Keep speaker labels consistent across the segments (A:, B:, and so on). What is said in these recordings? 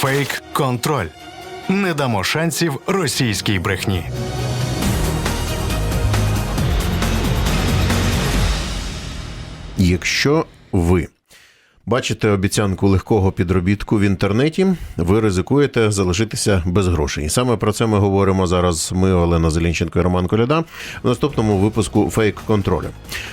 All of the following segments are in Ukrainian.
A: Фейк-контроль. Не дамо шансів російській брехні.
B: Якщо ви бачите обіцянку легкого підробітку в інтернеті, ви ризикуєте залишитися без грошей. І саме про це ми говоримо зараз. Ми, Олена Зеленченко і Роман Коляда, в наступному випуску фейк контролю.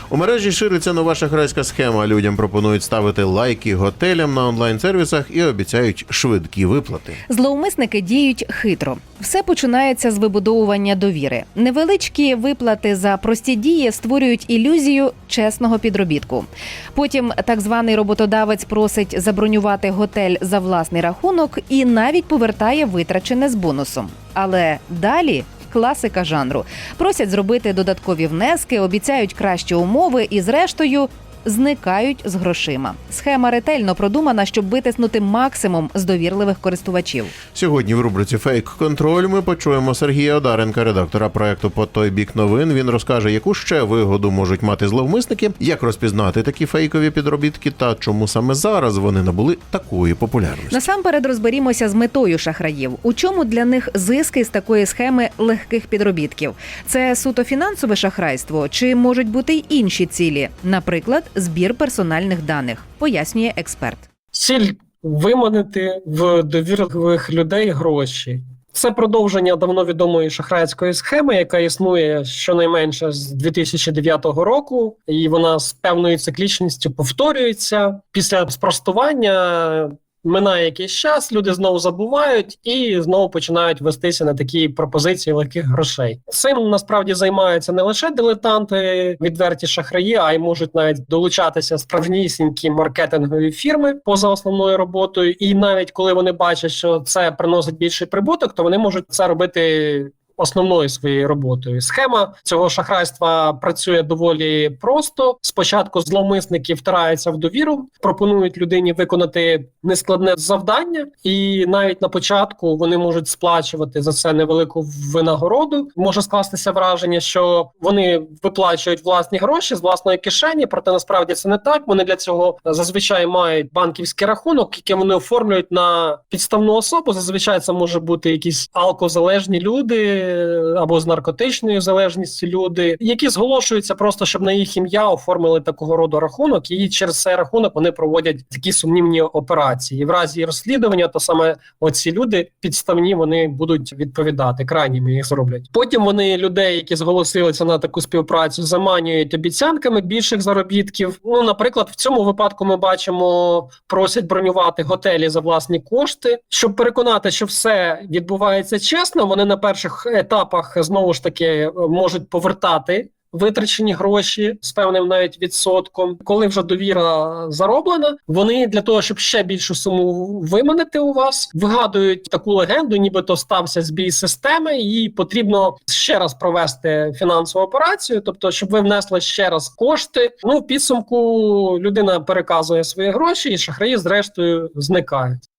B: У мережі шириться нова шахрайська схема. Людям пропонують ставити лайки готелям на онлайн-сервісах і обіцяють швидкі виплати.
C: Зловмисники діють хитро. Все починається з вибудовування довіри. Невеличкі виплати за прості дії створюють ілюзію чесного підробітку. Потім так званий роботодавець просить забронювати готель за власний рахунок і навіть повертає витрачене з бонусом. Але далі. Класика жанру просять зробити додаткові внески, обіцяють кращі умови і, зрештою, зникають з грошима. Схема ретельно продумана, щоб витиснути максимум з довірливих користувачів.
B: Сьогодні в рубриці Фейк контроль ми почуємо Сергія Одаренка, редактора проекту по той бік новин. Він розкаже, яку ще вигоду можуть мати зловмисники, як розпізнати такі фейкові підробітки та чому саме зараз вони набули такої популярності.
C: Насамперед розберімося з метою шахраїв. У чому для них зиски з такої схеми легких підробітків? Це суто фінансове шахрайство, чи можуть бути й інші цілі, наприклад, збір персональних даних, пояснює експерт.
D: Ціль виманити в довірливих людей гроші. Це продовження давно відомої шахрайської схеми, яка існує щонайменше з 2009 року, і вона з певною циклічністю повторюється. Після спростування минає якийсь час, люди знову забувають і знову починають вестися на такі пропозиції легких грошей. Цим насправді займаються не лише дилетанти, відверті шахраї, а й можуть навіть долучатися справжнісінькі маркетингові фірми поза основною роботою. І навіть коли вони бачать, що це приносить більший прибуток, то вони можуть це робити. Основною своєю роботою схема цього шахрайства працює доволі просто. Спочатку зловмисники втираються в довіру, пропонують людині виконати нескладне завдання, і навіть на початку вони можуть сплачувати за це невелику винагороду. Може скластися враження, що вони виплачують власні гроші з власної кишені, проте насправді це не так. Вони для цього зазвичай мають банківський рахунок, який вони оформлюють на підставну особу. Зазвичай це може бути якісь алкозалежні люди або з наркотичною залежністю люди, які зголошуються просто, щоб на їх ім'я оформили такого роду рахунок, і через цей рахунок вони проводять такі сумнівні операції. І в разі розслідування, то саме оці люди підставні вони будуть відповідати. Крайніми їх зроблять. Потім вони людей, які зголосилися на таку співпрацю, заманюють обіцянками більших заробітків. Ну, наприклад, в цьому випадку ми бачимо, просять бронювати готелі за власні кошти, щоб переконати, що все відбувається чесно. Вони на перших етапах знову ж таки можуть повертати. Витрачені гроші з певним навіть відсотком, коли вже довіра зароблена, вони для того, щоб ще більшу суму виманити у вас, вигадують таку легенду, нібито стався збій системи, і потрібно ще раз провести фінансову операцію, тобто, щоб ви внесли ще раз кошти. Ну в підсумку людина переказує свої гроші, і шахраї зрештою зникають.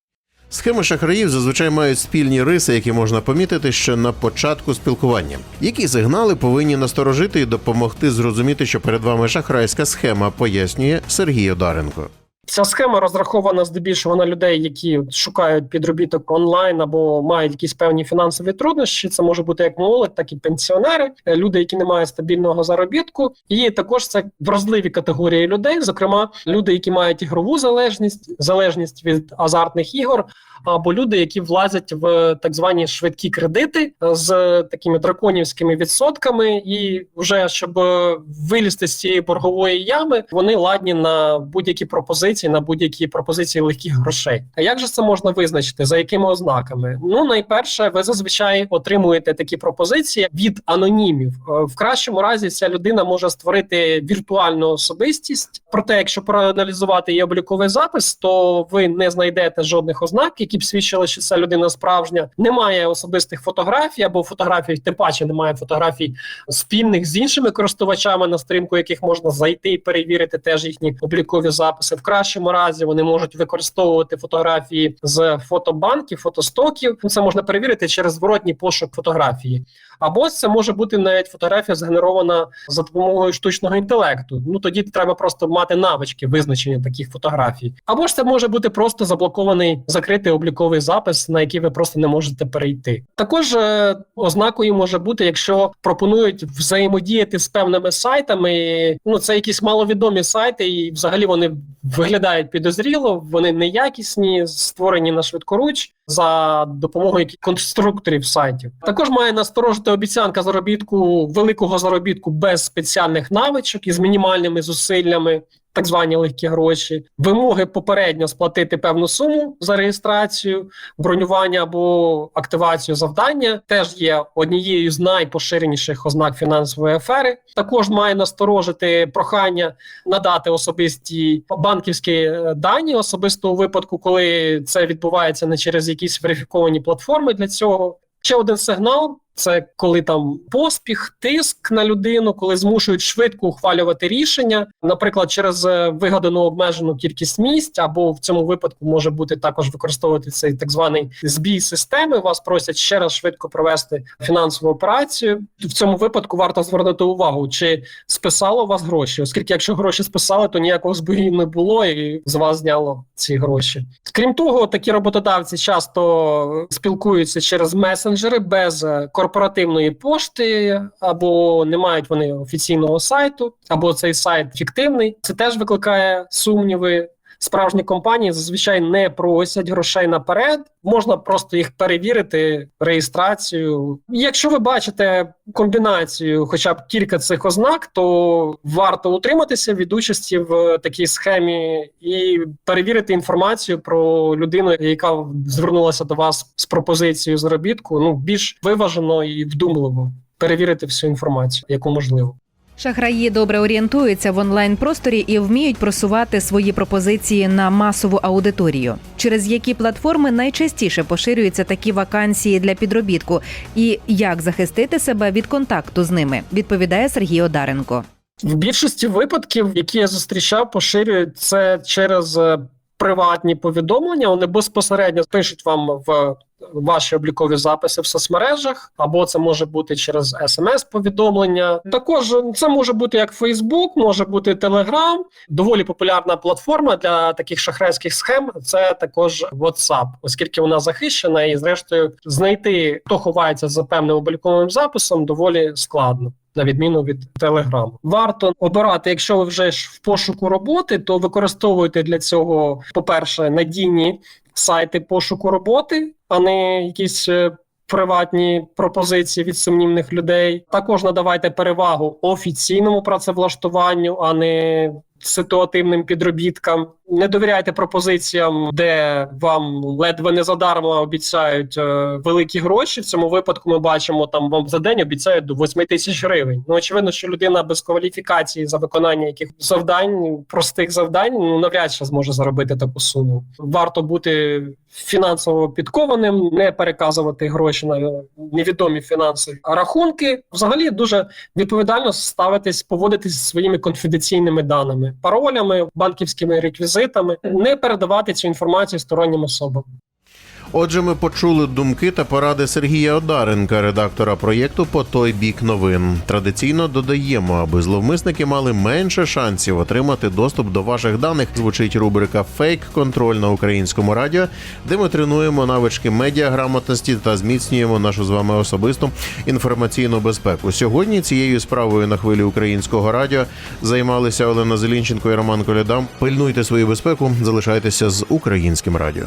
B: Схеми шахраїв зазвичай мають спільні риси, які можна помітити ще на початку спілкування. Які сигнали повинні насторожити і допомогти зрозуміти, що перед вами шахрайська схема, пояснює Сергій Одаренко.
D: Ця схема розрахована здебільшого на людей, які шукають підробіток онлайн або мають якісь певні фінансові труднощі. Це може бути як молодь, так і пенсіонери, е, люди, які не мають стабільного заробітку. І також це вразливі категорії людей, зокрема люди, які мають ігрову залежність, залежність від азартних ігор, або люди, які влазять в так звані швидкі кредити з такими драконівськими відсотками, і вже щоб е, вилізти з цієї боргової ями, вони ладні на будь-які пропозиції на будь-які пропозиції легких грошей. А як же це можна визначити? За якими ознаками? Ну найперше, ви зазвичай отримуєте такі пропозиції від анонімів. Е, В кращому разі ця людина може створити віртуальну особистість. Проте, якщо проаналізувати її обліковий запис, то ви не знайдете жодних ознак, які б свідчили, що ця людина справжня. Немає особистих фотографій або фотографій, тим паче немає фотографій спільних з іншими користувачами, на сторінку яких можна зайти і перевірити теж їхні облікові записи. В кращому разі вони можуть використовувати фотографії з фотобанків, фотостоків. Це можна перевірити через зворотній пошук фотографії. Або це може бути навіть фотографія згенерована за допомогою штучного інтелекту. Ну тоді треба просто мати навички визначення таких фотографій. Або ж це може бути просто заблокований закритий обліковий запис, на який ви просто не можете перейти. Також е, ознакою може бути, якщо пропонують взаємодіяти з певними сайтами. Ну це якісь маловідомі сайти, і взагалі вони виглядають підозріло, вони неякісні, створені на швидкоруч за допомогою конструкторів сайтів. Також має насторожити обіцянка заробітку великого заробітку без спеціальних навичок і з мінімальними зусиллями. Так звані легкі гроші, вимоги попередньо сплатити певну суму за реєстрацію, бронювання або активацію завдання теж є однією з найпоширеніших ознак фінансової афери. Також має насторожити прохання надати особисті банківські е, дані, особисто у випадку, коли це відбувається не через якісь верифіковані платформи для цього. Ще один сигнал це коли там поспіх, тиск на людину, коли змушують швидко ухвалювати рішення, наприклад, через е, вигадану обмежену кількість місць, або в цьому випадку може бути також використовувати цей так званий збій системи. Вас просять ще раз швидко провести фінансову операцію. В цьому випадку варто звернути увагу, чи списало у вас гроші, оскільки якщо гроші списали, то ніякого збою не було, і з вас зняло ці гроші. Крім того, такі роботодавці часто спілкуються через месенджери без е, корпоративної пошти, або не мають вони офіційного сайту, або цей сайт фіктивний. Це теж викликає сумніви. Справжні компанії зазвичай не просять грошей наперед. Можна просто їх перевірити, реєстрацію. Якщо ви бачите комбінацію, хоча б кілька цих ознак, то варто утриматися від участі в такій схемі і перевірити інформацію про людину, яка звернулася до вас з пропозицією заробітку. Ну більш виважено і вдумливо перевірити всю інформацію, яку можливо.
C: Шахраї добре орієнтуються в онлайн просторі і вміють просувати свої пропозиції на масову аудиторію. Через які платформи найчастіше поширюються такі вакансії для підробітку, і як захистити себе від контакту з ними, відповідає Сергій Одаренко.
D: В більшості випадків, які я зустрічав, поширюють це через е, приватні повідомлення. Вони безпосередньо пишуть вам в ваші облікові записи в соцмережах, або це може бути через смс-повідомлення. Також це може бути як Facebook, може бути Telegram. Доволі популярна платформа для таких шахрайських схем. Це також WhatsApp, оскільки вона захищена, і зрештою знайти хто ховається за певним обліковим записом, доволі складно. На відміну від телеграму, варто обирати, якщо ви вже ж в пошуку роботи, то використовуйте для цього, по-перше, надійні сайти пошуку роботи, а не якісь е, приватні пропозиції від сумнівних людей. Також надавайте перевагу офіційному працевлаштуванню, а не ситуативним підробіткам. Не довіряйте пропозиціям, де вам ледве не задарма обіцяють е, великі гроші. В цьому випадку ми бачимо, там вам за день обіцяють до 8 тисяч гривень. Ну очевидно, що людина без кваліфікації за виконання яких завдань, простих завдань, ну навряд чи зможе заробити таку суму. Варто бути фінансово підкованим, не переказувати гроші на невідомі фінансові рахунки. Взагалі дуже відповідально ставитись, поводитись зі своїми конфіденційними даними, паролями, банківськими реквізитами, не передавати цю інформацію стороннім особам.
B: Отже, ми почули думки та поради Сергія Одаренка, редактора проєкту по той бік новин. Традиційно додаємо, аби зловмисники мали менше шансів отримати доступ до ваших даних. Звучить рубрика Фейк контроль на українському радіо, де ми тренуємо навички медіаграмотності та зміцнюємо нашу з вами особисту інформаційну безпеку. Сьогодні цією справою на хвилі українського радіо займалися Олена Зелінченко і Роман Коляда. Пильнуйте свою безпеку, залишайтеся з українським радіо.